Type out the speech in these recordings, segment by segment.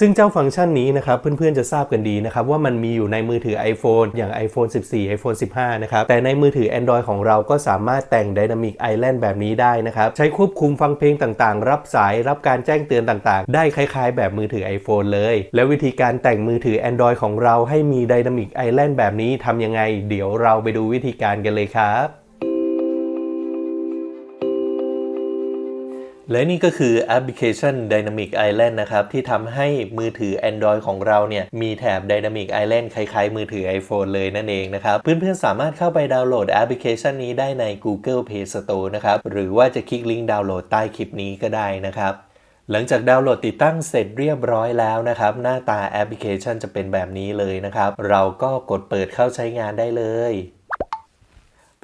ซึ่งเจ้าฟังก์ชันนี้นะครับเพื่อนๆจะทราบกันดีนะครับว่ามันมีอยู่ในมือถือ iPhone อย่าง iPhone 14 iPhone 15 นะครับ แต่ในมือถือ Android ของเราก็สามารถแต่ง Dynamic Island แบบนี้ได้นะครับ ใช้ควบคุมฟังเพลงต่างๆ รับสายรับการแจ้งเตือนต่างๆ ได้คล้ายๆ แบบมือถือ iPhone เลย แล้ววิธีการแต่งมือถือ Android ของเราให้มี Dynamic Island แบบนี้ทำยังไง เดี๋ยวเราไปดูวิธีการกันเลยครับ และนี่ก็คือแอปพลิเคชัน Dynamic Island นะครับ ที่ทำให้มือถือ Android ของเราเนี่ย มีแถบ Dynamic Island คล้ายๆ มือถือ iPhone เลยนั่นเองนะครับ เพื่อนๆ สามารถเข้าไปดาวน์โหลดแอปพลิเคชันนี้ได้ใน Google Play Store นะครับ หรือว่าจะคลิกลิงก์ดาวน์โหลดใต้คลิปนี้ก็ได้นะครับหลังจากดาวน์โหลดติดตั้งเสร็จเรียบร้อยแล้วนะครับ หน้าตาแอปพลิเคชันจะเป็นแบบนี้เลยนะครับ เราก็กดเปิดเข้าใช้งานได้เลย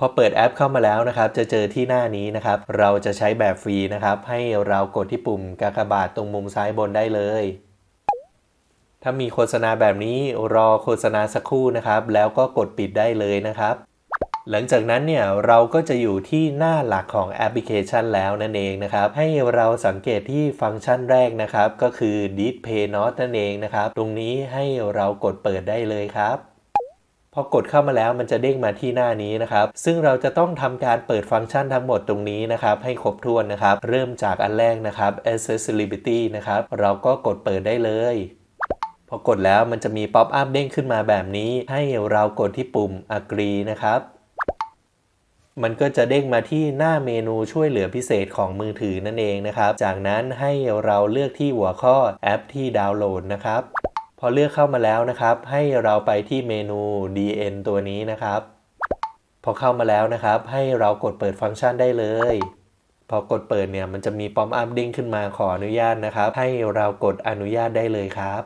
พอเปิดแอปเข้ามาแล้วนะครับ จะเจอที่หน้านี้นะครับ เราจะใช้แบบฟรีนะครับ ให้เรากดที่ปุ่มกากบาทตรงมุมซ้ายบนได้เลย ถ้ามีโฆษณาแบบนี้รอโฆษณาสักครู่นะครับ แล้วก็กดปิดได้เลยนะครับหลังจากนั้นเนี่ยเราก็จะอยู่ที่หน้าหลักของแอปพลิเคชันแล้วนั่นเองนะครับ ให้เราสังเกตที่ฟังก์ชันแรกนะครับ ก็คือ Display Not นั่นเองนะครับ ตรงนี้ให้เรากดเปิดได้เลยครับ พอกดเข้ามาแล้วมันจะเด้งมาที่หน้านี้นะครับ ซึ่งเราจะต้องทำการเปิดฟังก์ชันทั้งหมดตรงนี้นะครับ ให้ครบถ้วนนะครับ เริ่มจากอันแรกนะครับ accessibility นะครับ เราก็กดเปิดได้เลยพอกดแล้วมันจะมีป๊อปอัพเด้งขึ้นมาแบบนี้ ให้เรากดที่ปุ่ม agree นะครับ มันก็จะเด้งมาที่หน้าเมนูช่วยเหลือพิเศษของมือถือนั่นเองนะครับ จากนั้นให้เราเลือกที่หัวข้อแอปที่ดาวน์โหลดนะครับ พอเลือกเข้ามาแล้วนะครับ ให้เราไปที่เมนู DN ตัวนี้นะครับ พอเข้ามาแล้วนะครับ ให้เรากดเปิดฟังก์ชันได้เลย พอกดเปิดเนี่ยมันจะมีป๊อปอัพดิ้งขึ้นมาขออนุญาตนะครับ ให้เรากดอนุญาตได้เลยครับ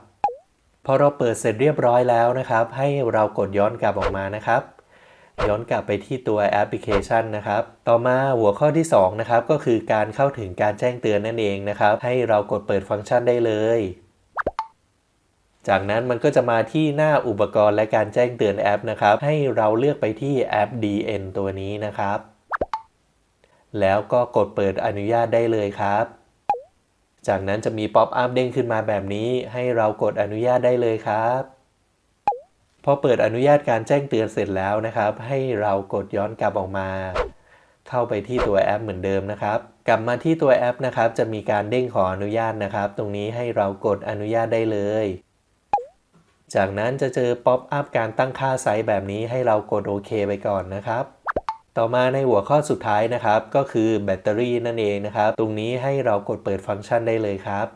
พอเราเปิดเสร็จเรียบร้อยแล้วนะครับ ให้เรากดย้อนกลับออกมานะครับ ย้อนกลับไปที่ตัวแอปพลิเคชันนะครับ ต่อมาหัวข้อที่2นะครับก็คือการเข้าถึงการแจ้งเตือนนั่นเองนะครับ ให้เรากดเปิดฟังก์ชันได้เลย จากนั้นมันก็จะมาที่หน้าอุปกรณ์และการแจ้งเตือนแอปนะครับ ให้เราเลือกไปที่แอป DN ตัวนี้นะครับ แล้วก็กดเปิดอนุญาตได้เลยครับ จากนั้นจะมีป๊อปอัพเด้งขึ้นมาแบบนี้ให้เรากดอนุญาตได้เลยครับพอเปิดอนุญาตการแจ้งเตือนเสร็จแล้วนะครับ ให้เรากดย้อนกลับออกมา เข้าไปที่ตัวแอปเหมือนเดิมนะครับ กลับมาที่ตัวแอปนะครับ จะมีการเด้งขออนุญาตนะครับ ตรงนี้ให้เรากดอนุญาตได้เลย จากนั้นจะเจอป๊อปอัพการตั้งค่าไซส์แบบนี้ให้เรากดโอเคไปก่อนนะครับ ต่อมาในหัวข้อสุดท้ายนะครับ ก็คือแบตเตอรี่นั่นเองนะครับ ตรงนี้ให้เรากดเปิดฟังก์ชันได้เลยครับ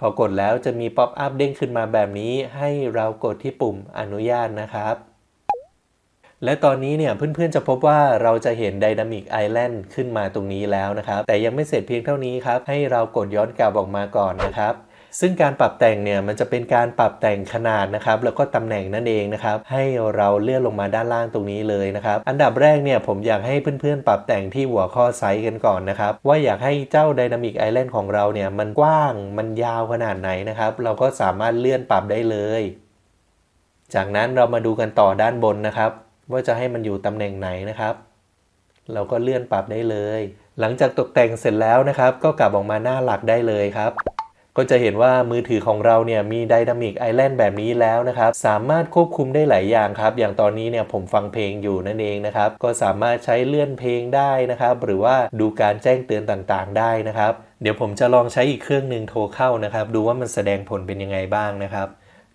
พอกดแล้วจะมีป๊อปอัพเด้งขึ้นมาแบบนี้ ให้เรากดที่ปุ่มอนุญาตนะครับและตอนนี้เนี่ยเพื่อนๆจะพบว่าเราจะเห็น Dynamic Island ขึ้นมาตรงนี้แล้วนะครับ แต่ยังไม่เสร็จเพียงเท่านี้ครับ ให้เรากดย้อนกลับออกมาก่อนนะครับ ซึ่งการปรับแต่งเนี่ยมันจะเป็นการปรับแต่งขนาดนะครับแล้วก็ตำแหน่งนั่นเองนะครับให้เราเลื่อนลงมาด้านล่างตรงนี้เลยนะครับอันดับแรกเนี่ยผมอยากให้เพื่อนๆ ปรับแต่งที่หัวข้อไซส์กันก่อนนะครับว่าอยากให้เจ้า Dynamic Island ของเราเนี่ยมันกว้างมันยาวขนาดไหนนะครับเราก็สามารถเลื่อนปรับได้เลย จากนั้นเรามาดูกันต่อด้านบนนะครับ ว่าจะให้มันอยู่ตำแหน่งไหนนะครับ เราก็เลื่อนปรับได้เลย หลังจากตกแต่งเสร็จแล้วนะครับ ก็กลับออกมาหน้าหลักได้เลยครับ ก็จะเห็นว่ามือถือของเราเนี่ยมีไดนามิกไอแลนด์แบบนี้แล้วนะครับ สามารถควบคุมได้หลายอย่างครับ อย่างตอนนี้เนี่ยผมฟังเพลงอยู่นั่นเองนะครับ ก็สามารถใช้เลื่อนเพลงได้นะครับ หรือว่าดูการแจ้งเตือนต่างๆ ได้นะครับ เดี๋ยวผมจะลองใช้อีกเครื่องหนึ่งโทรเข้านะครับ ดูว่ามันแสดงผลเป็นยังไงบ้างนะครับ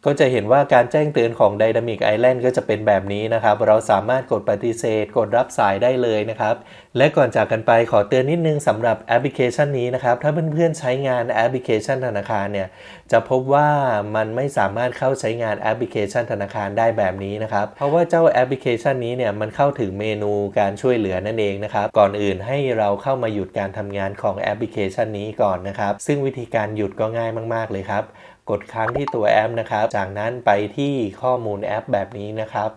ก็จะเห็นว่าการแจ้งเตือนของ Dynamic Island ก็จะเป็นแบบนี้นะครับ เราสามารถกดปฏิเสธ กดรับสายได้เลยนะครับ และก่อนจากกันไปขอเตือนนิดนึงสำหรับแอปพลิเคชันนี้นะครับ ถ้าเพื่อนๆใช้งานแอปพลิเคชันธนาคารเนี่ย จะพบว่ามันไม่สามารถเข้าใช้งานแอปพลิเคชันธนาคารได้แบบนี้นะครับ เพราะว่าเจ้าแอปพลิเคชันนี้เนี่ยมันเข้าถึงเมนูการช่วยเหลือนั่นเองนะครับ ก่อนอื่นให้เราเข้ามาหยุดการทำงานของแอปพลิเคชันนี้ก่อนนะครับ ซึ่งวิธีการหยุดก็ง่ายมาก ๆเลยครับ กดค้างที่ตัวแอปนะครับ จากนั้นไปที่ข้อมูลแอปแบบนี้นะครับ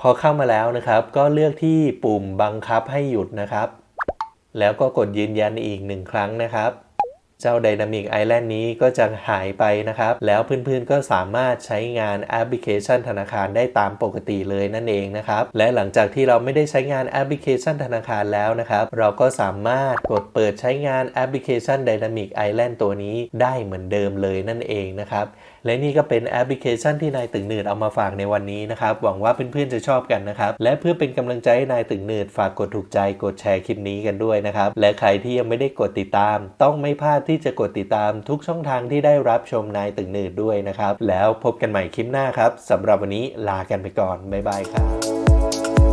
พอเข้ามาแล้วนะครับ ก็เลือกที่ปุ่มบังคับให้หยุดนะครับ แล้วก็กดยืนยันอีกหนึ่งครั้งนะครับ เจ้า Dynamic Island นี้ก็จะหายไปนะครับ แล้วเพื่อนๆก็สามารถใช้งานแอปพลิเคชันธนาคารได้ตามปกติเลยนั่นเองนะครับ และหลังจากที่เราไม่ได้ใช้งานแอปพลิเคชันธนาคารแล้วนะครับ เราก็สามารถกดเปิดใช้งานแอปพลิเคชัน Dynamic Island ตัวนี้ได้เหมือนเดิมเลยนั่นเองนะครับและนี่ก็เป็นแอปพลิเคชันที่นายตึงหนืดเอามาฝากในวันนี้นะครับ หวังว่าเพื่อนๆจะชอบกันนะครับ และเพื่อเป็นกำลังใจให้นายตึงหนืดฝากกดถูกใจกดแชร์คลิปนี้กันด้วยนะครับ และใครที่ยังไม่ได้กดติดตาม ต้องไม่พลาดที่จะกดติดตามทุกช่องทางที่ได้รับชมนายตึงหนืดด้วยนะครับ แล้วพบกันใหม่คลิปหน้าครับสำหรับวันนี้ลากันไปก่อน บ๊ายบายครับ